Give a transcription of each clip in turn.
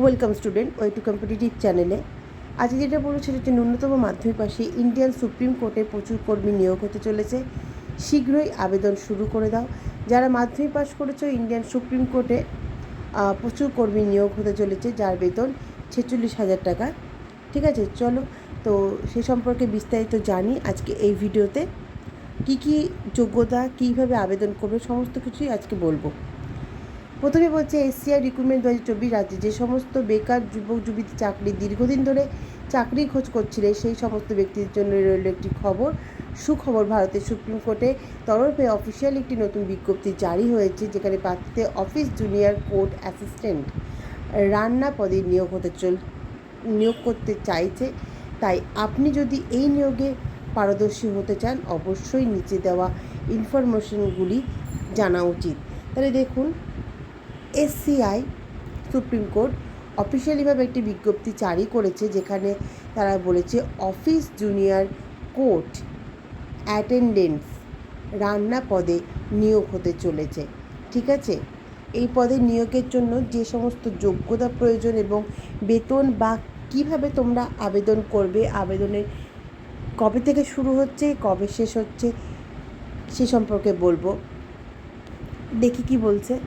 Welcome student way to competitive চ্যানেলে আজকে যেটা বলব, সেটা ন্যূনতম মাধ্যমিক পাশে ইন্ডিয়ান সুপ্রিম কোর্টে প্রচুর কর্মী নিয়োগ হতে চলেছে। শীঘ্রই আবেদন শুরু করে দাও। যারা মাধ্যমিক পাস করেছ ইন্ডিয়ান সুপ্রিম কোর্টে প্রচুর কর্মী নিয়োগ হতে চলেছে, যার বেতন ছেচল্লিশ হাজার টাকা। ঠিক আছে, চলো। তো সে সম্পর্কে বিস্তারিত জানি আজকে এই ভিডিওতে। কি কি যোগ্যতা, কীভাবে আবেদন করবে, সমস্ত কিছুই আজকে বলব। প্রথমে বলছে এসসিআই রিক্রুটমেন্ট দু হাজার চব্বিশ রাজ্যে যে সমস্ত বেকার যুবক যুবতী চাকরি দীর্ঘদিন ধরে চাকরি খোঁজ করছিলে, সেই সমস্ত ব্যক্তির জন্য রইল একটি খবর। সুখবর, ভারতের সুপ্রিম কোর্টে তরফে অফিসিয়াল একটি নতুন বিজ্ঞপ্তি জারি হয়েছে, যেখানে প্রার্থীতে অফিস জুনিয়র কোর্ট অ্যাসিস্ট্যান্ট রান্না পদে নিয়োগ হতে চল, নিয়োগ করতে চাইছে। তাই আপনি যদি এই নিয়োগে পারদর্শী হতে চান, অবশ্যই নিচে দেওয়া ইনফরমেশনগুলি জানা উচিত। তাহলে দেখুন এসসিআই সুপ্রিম কোর্ট অফিসিয়ালিভাবে একটি বিজ্ঞপ্তি জারি করেছে যেখানে তারা বলেছে অফিস জুনিয়র কোর্ট অ্যাটেন্ডেন্স রান্না পদে নিয়োগ হতে চলেছে। ঠিক আছে? এই পদে নিয়োগের জন্য যে সমস্ত যোগ্যতা প্রয়োজন এবং বেতন বা কীভাবে তোমরা আবেদন করবে, আবেদনের কবে থেকে শুরু হচ্ছে, কবে শেষ হচ্ছে, সে সম্পর্কে বলব। দেখি কি বলছে।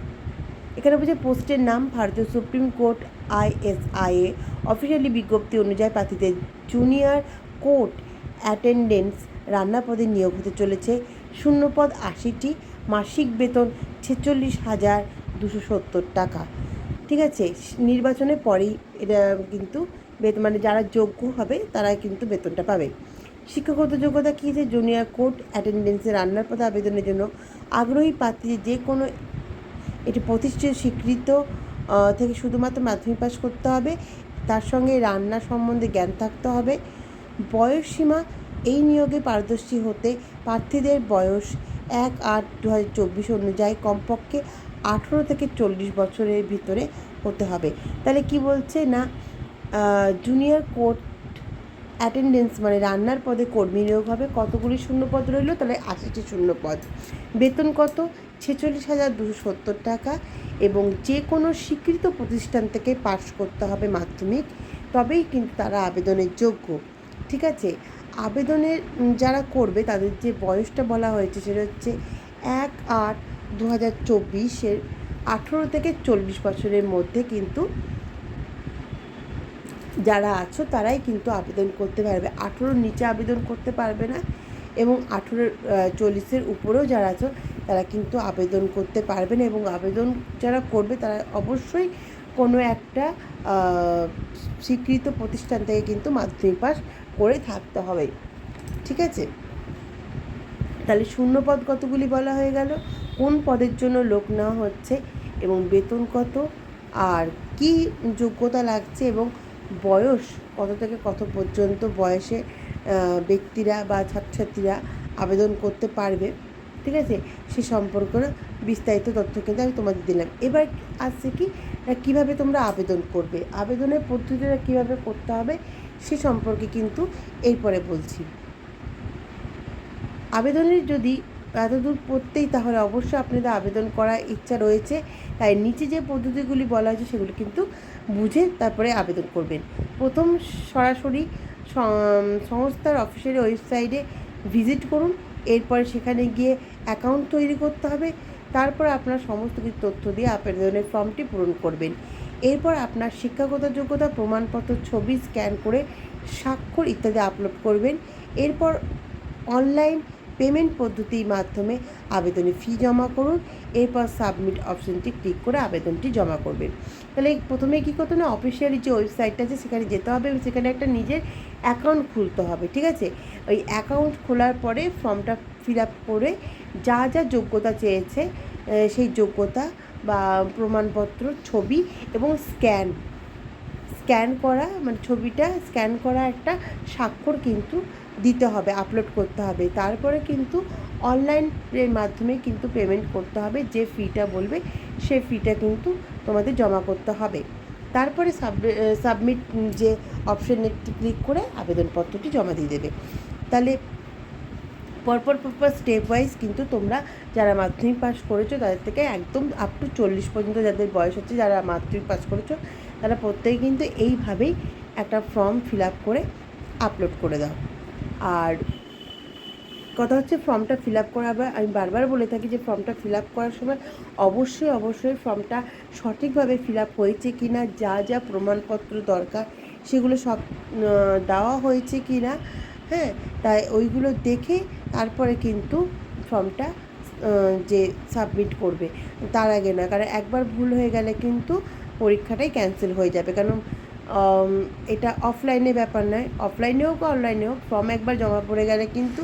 এখানে বলছে পোস্টের নাম ভারতীয় সুপ্রিম কোর্ট, আইএসআইএ। অফিসিয়ালি বিজ্ঞপ্তি অনুযায়ী প্রার্থীদের জুনিয়র কোর্ট অ্যাটেন্ডেন্স রান্না পদে নিয়োগ হতে চলেছে। শূন্যপদ আশিটি, মাসিক বেতন ছেচল্লিশ হাজার দুশো সত্তর টাকা। ঠিক আছে নির্বাচনের পরেই এটা কিন্তু বেতন মানে যারা যোগ্য হবে তারা কিন্তু বেতনটা পাবে। শিক্ষাগত যোগ্যতা কী যে জুনিয়র কোর্ট অ্যাটেন্ডেন্সে রান্নার পদে আবেদনের জন্য আগ্রহী প্রার্থী যে কোনো এটি প্রতিষ্ঠিত, স্বীকৃত থেকে শুধুমাত্র মাধ্যমিক পাস করতে হবে। তার সঙ্গে রান্না সম্বন্ধে জ্ঞান থাকতে হবে। বয়স সীমা, এই নিয়োগে পারদর্শী হতে প্রার্থীদের বয়স এক আট দু হাজার চব্বিশ অনুযায়ী কমপক্ষে আঠেরো থেকে চল্লিশ বছরের ভিতরে হতে হবে। তাহলে কি বলছে? না জুনিয়র কোর্ট অ্যাটেন্ডেন্স মানে রান্নার পদে কর্মী নিয়োগ হবে। কতগুলি শূন্যপদ রইল? তাহলে আশিটি শূন্যপদ। বেতন কত? ছেচল্লিশ হাজার দুশো সত্তর টাকা এবং যে কোনো স্বীকৃত প্রতিষ্ঠান থেকে পাশ করতে হবে মাধ্যমিক, তবেই কিন্তু তারা আবেদনের যোগ্য। ঠিক আছে? আবেদনের যারা করবে তাদের যে বয়সটা বলা হয়েছে সেটা হচ্ছে এক আট দু হাজার চব্বিশের আঠেরো থেকে চল্লিশ বছরের মধ্যে কিন্তু যারা আছো তারাই কিন্তু আবেদন করতে পারবে। আঠেরোর নিচে আবেদন করতে পারবে না এবং আঠেরো চল্লিশের উপরেও যারা আছো তারা কিন্তু আবেদন করতে পারবেন এবং আবেদন যারা করবে তারা অবশ্যই কোনো একটা স্বীকৃত প্রতিষ্ঠান থেকে কিন্তু মাধ্যমিক পাস করে থাকতে হবে। ঠিক আছে? তাহলে শূন্য পদ কতগুলি বলা হয়ে গেল? কোন পদের জন্য লোক নেওয়া হচ্ছে এবং বেতন কত? আর কি যোগ্যতা লাগছে এবং বয়স কত থেকে কত পর্যন্ত বয়সে ব্যক্তিরা বা ছাত্রছাত্রীরা আবেদন করতে পারবে? ঠিক আছে? সে সম্পর্কে বিস্তারিত তথ্য কিন্তু আমি তোমাদের দিলাম। এবার আসছে কি? কীভাবে তোমরা আবেদন করবে? আবেদনের পদ্ধতিটা কীভাবে করতে হবে? সে সম্পর্কে কিন্তু এরপরে বলছি। আবেদনের যদি এতদূর পড়তেই তাহলে অবশ্যই আপনাদের আবেদন করার ইচ্ছা রয়েছে। তাই নিচে যে পদ্ধতিগুলি বলা হয়েছে সেগুলি কিন্তু বুঝে তারপরে আবেদন করবেন। প্রথম সরাসরি সংস্থার অফিসের ওয়েবসাইটে ভিজিট করুন। এরপরে সেখানে গিয়ে অ্যাকাউন্ট তৈরি করতে হবে। তারপর আপনার সমস্ত কিছু তথ্য দিয়ে আবেদনের ফর্মটি পূরণ করবেন। এরপর আপনার শিক্ষাগত যোগ্যতা, প্রমাণপত্র, ছবি স্ক্যান করে স্বাক্ষর ইত্যাদি আপলোড করবেন। এরপর অনলাইন পেমেন্ট পদ্ধতির মাধ্যমে আবেদনে ফি জমা করুন। এরপর সাবমিট অপশনটি ক্লিক করে আবেদনটি জমা করবেন। তাহলে প্রথমে কী করতে না অফিসিয়ালি যে ওয়েবসাইটটা আছে, সেখানে যেতে হবে এবং সেখানে একটা নিজের অ্যাকাউন্ট খুলতে হবে, ঠিক আছে? ওই অ্যাকাউন্ট খোলার পরে ফর্মটা ফিল আপ করে যা যা যোগ্যতা চেয়েছে সেই যোগ্যতা বা প্রমাণপত্র, ছবি এবং স্ক্যান স্ক্যান করা মানে ছবিটা স্ক্যান করা একটা স্বাক্ষর কিন্তু দিতে হবে আপলোড করতে হবে। তারপরে কিন্তু অনলাইনের মাধ্যমে কিন্তু পেমেন্ট করতে হবে, যে ফিটা বলবে সে ফিটা কিন্তু তোমাদের জমা করতে হবে। তারপরে সাবমিট যে অপশানে ক্লিক করে আবেদনপত্রটি জমা দিয়ে দেবে। তাহলে পরপর পরপর স্টেপ ওয়াইজ কিন্তু তোমরা যারা মাধ্যমিক পাস করেছ, তাদের থেকে একদম আপ টু চল্লিশ পর্যন্ত যাদের বয়স হচ্ছে, যারা মাধ্যমিক পাস করেছ, তারা প্রত্যেকে কিন্তু এইভাবেই একটা ফর্ম ফিল আপ করে আপলোড করে দাও। আর কথা হচ্ছে ফর্মটা ফিল আপ করা, আবার আমি বারবার বলে থাকি যে ফর্মটা ফিল আপ করার সময় অবশ্যই অবশ্যই ফর্মটা সঠিকভাবে ফিল আপ হয়েছে কি না যা যা প্রমাণপত্র দরকার, সেগুলো সব দেওয়া হয়েছে কি না হ্যাঁ তাই ওইগুলো দেখে তারপরে কিন্তু ফর্মটা যে সাবমিট করবে। তার আগে না, কারণ একবার ভুল হয়ে গেলে কিন্তু পরীক্ষাটাই ক্যান্সেল হয়ে যাবে। কারণ এটা অফলাইনে ব্যাপার নয়। অফলাইনে হোক অনলাইনে হোক ফর্ম একবার জমা পড়ে গেলে কিন্তু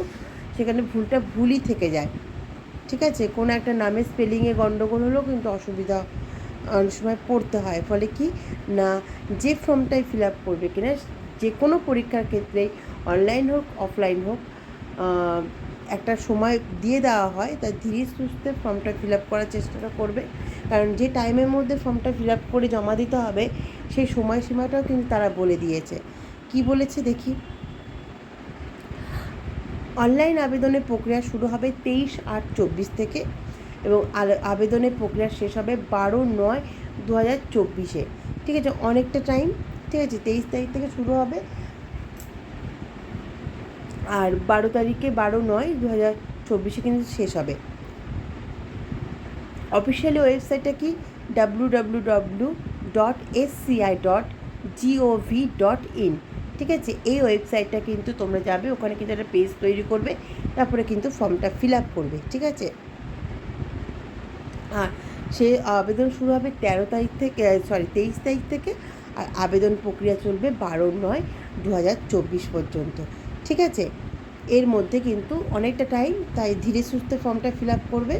সেখানে ভুলটা ভুলই থেকে যায়। ঠিক আছে? কোনো একটা নামের স্পেলিংয়ে গণ্ডগোল হলেও কিন্তু অসুবিধা, অনেক সময় পড়তে হয়। ফলে কি? না, যে ফর্মটাই ফিল আপ করবে কিনা, যে কোনো পরীক্ষার ক্ষেত্রে অনলাইন হোক অফলাইন হোক একটা সময় দিয়ে দেওয়া হয়, তাই ধীরে সুস্থে ফর্মটা ফিল আপ করার চেষ্টাটা করবে। কারণ যে টাইমের মধ্যে ফর্মটা ফিল আপ করে জমা দিতে হবে, সেই সময়সীমাটাও কিন্তু তারা বলে দিয়েছে। কি বলেছে দেখি? অনলাইন আবেদনের প্রক্রিয়া শুরু হবে তেইশ আট চব্বিশ থেকে এবং আবেদনের প্রক্রিয়া শেষ হবে বারো নয় দু হাজার চব্বিশে। ঠিক আছে, অনেকটা টাইম ঠিক আছে, তেইশ তারিখ থেকে শুরু হবে। আর বারো তারিখে বারো নয় দু হাজার চব্বিশে কিন্তু শেষ হবে। অফিসিয়ালি ওয়েবসাইটটা কি? W W W dot SCI dot gov dot in ঠিক আছে? এই ওয়েবসাইটটা কিন্তু তোমরা যাবে, ওখানে কিন্তু একটা পেজ তৈরি করবে, তারপরে কিন্তু ফর্মটা ফিল আপ করবে, ঠিক আছে? আর সে আবেদন শুরু হবে তেরো তারিখ থেকে সরি তেইশ তারিখ থেকে, আর আবেদন প্রক্রিয়া চলবে বারো নয় দু পর্যন্ত। ঠিক আছে? এর মধ্যে কিন্তু অনেকটা টাইম তাই ধীরে সুস্থে ফর্মটা ফিল আপ করবে।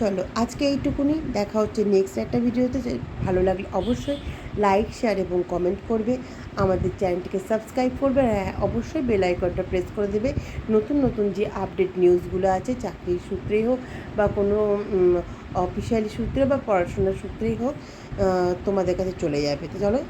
চলো, আজকে এইটুকুনি, দেখা হচ্ছে নেক্সট একটা ভিডিওতে ভালো লাগলে অবশ্যই লাইক শেয়ার এবং কমেন্ট করবে। আমাদের চ্যানেলটিকে সাবস্ক্রাইব করবে আর হ্যাঁ অবশ্যই বেল আইকনটা প্রেস করে দেবে। নতুন নতুন যে আপডেট নিউজগুলো আছে, চাকরির সূত্রেই হোক বা কোনো অফিসিয়ালি সূত্রে বা পড়াশোনার সূত্রেই হোক তোমাদের কাছে চলে যাবে। তো চলো